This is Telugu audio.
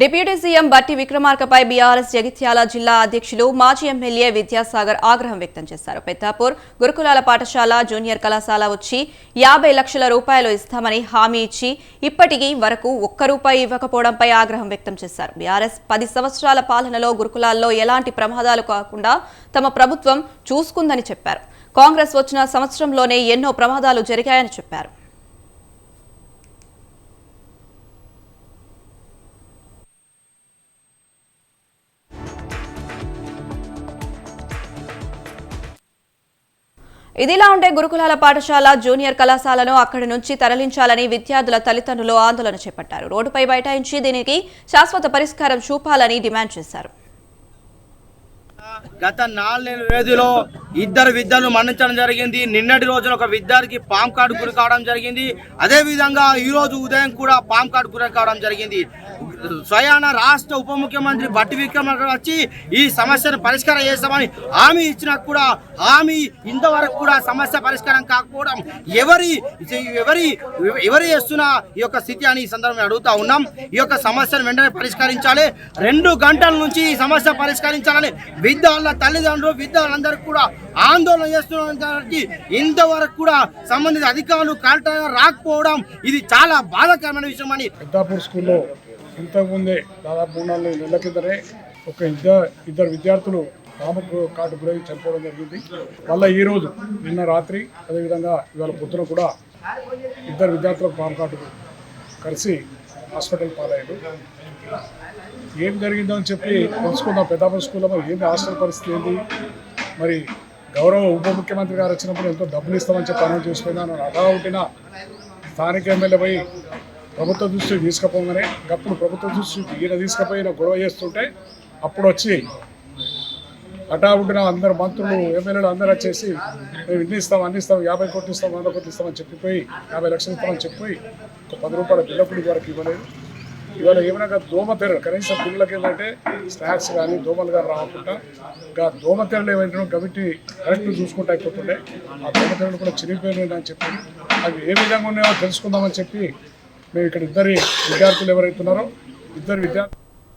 డిప్యూటీ సీఎం బట్టి విక్రమార్కపై బీఆర్ఎస్ జగిత్యాల జిల్లా అధ్యక్షులు మాజీ ఎమ్మెల్యే విద్యాసాగర్ ఆగ్రహం వ్యక్తం చేశారు. పెద్దాపూర్ గురుకులాల పాఠశాల జూనియర్ కళాశాల వచ్చి యాభై లక్షల రూపాయలు ఇస్తామని హామీ ఇచ్చి ఇప్పటికీ వరకు ఒక్క రూపాయి ఇవ్వకపోవడంపై ఆగ్రహం వ్యక్తం చేశారు. బీఆర్ఎస్ పది సంవత్సరాల పాలనలో గురుకులాల్లో ఎలాంటి ప్రమాదాలు కాకుండా తమ ప్రభుత్వం చూసుకుందని చెప్పారు. కాంగ్రెస్ వచ్చిన సంవత్సరంలోనే ఎన్నో ప్రమాదాలు జరిగాయని చెప్పారు. ఇదిలా ఉంటే గురుకులాల పాఠశాల జూనియర్ కళాశాలను అక్కడి నుంచి తరలించాలని విద్యార్థుల తల్లిదండ్రులు ఆందోళన చేపట్టారు. రోడ్డుపై బైఠాయించి దీనికి శాశ్వత పరిష్కారం చూపాలని డిమాండ్ చేశారు. గత నాలుగు వ్యవధిలో ఇద్దరు విద్యార్థులు మరణించడం జరిగింది. నిన్నటి రోజున ఒక విద్యార్థికి పామ్ కార్డు గురి కావడం జరిగింది. అదే విధంగా ఈ రోజు ఉదయం కూడా పామ్ కార్డు గురి కావడం జరిగింది. స్వయాన రాష్ట్ర ఉప ముఖ్యమంత్రి బట్టి విక్రమార్క వచ్చి ఈ సమస్యను పరిష్కారం చేస్తామని హామీ ఇచ్చినా కూడా హామీ ఇంతవరకు కూడా సమస్య పరిష్కారం కాకపోవడం ఎవరి ఎవరి ఎవరు చేస్తున్న ఈ యొక్క స్థితి అని ఈ సందర్భంగా అడుగుతా ఉన్నాం. ఈ యొక్క సమస్యను వెంటనే పరిష్కరించాలి. రెండు గంటల నుంచి ఈ సమస్య పరిష్కరించాలని విద్యార్థుల తల్లిదండ్రులు విద్యార్థులందరికీ కూడా ఆందోళన చేస్తున్నటువంటి ఇంతవరకు కూడా సంబంధిత అధికారులు కరెక్ట్గా రాకపోవడం ఇది చాలా బాధాకరమైన విషయం అని స్కూల్లో ఇంతకుముందే దాదాపు మూడు నాలుగు నెలల కిందనే ఒక ఇద్దరు ఇద్దరు విద్యార్థులు పాముకు కాటు గురై చనిపోవడం జరిగింది. మళ్ళీ ఈరోజు నిన్న రాత్రి అదేవిధంగా ఇవాళ పొద్దున కూడా ఇద్దరు విద్యార్థులకు పాము కాటు కలిసి హాస్పిటల్ పాలయ్యారు. ఏం జరిగిందో అని చెప్పి తెలుసుకుందాం. పెద్దాపూర్ స్కూల్లో మరి ఏంది హాస్టల్ పరిస్థితి ఏంటి మరి గౌరవ ఉప ముఖ్యమంత్రి గారు వచ్చినప్పుడు ఎంతో డబ్బులు ఇస్తామని చెప్పి అనౌన్స్ చేసుకున్నాను అలా ఉంటున్నా. స్థానిక ఎమ్మెల్యే పోయి ప్రభుత్వ దృష్టికి తీసుకుపోగానే అప్పుడు ప్రభుత్వ దృష్టికి ఈయన తీసుకుపోయిన గొడవ చేస్తుంటే అప్పుడు వచ్చి హఠావుడిన అందరు మంత్రులు ఎమ్మెల్యేలు అందరూ వచ్చేసి మేము ఇన్ని ఇస్తాం అన్ని ఇస్తాం యాభై కోట్లు ఇస్తాం వంద కోట్లు ఇస్తామని చెప్పిపోయి యాభై లక్షలు ఇస్తామని చెప్పిపోయి ఒక పది రూపాయల బిల్లపుడి వరకు ఇవ్వలేదు. ఇవాళ ఏమైనా దోమ తెరలు కనీసం పిల్లలకి ఏంటంటే స్నాక్స్ కానీ దోమలు కానీ రాకుండా ఇంకా దోమతెరలు ఏమైనా కమిటీ కరెక్ట్ చూసుకుంటూ అయిపోతుండే. ఆ దోమ తెరలు కూడా చిరిగిపోయినాయి అని చెప్పి అవి ఏ విధంగా ఉన్నాయో తెలుసుకుందామని చెప్పి మేము ఇక్కడ ఇద్దరి విద్యార్థులు ఎవరైతున్నారో ఇద్దరు విద్యార్థులు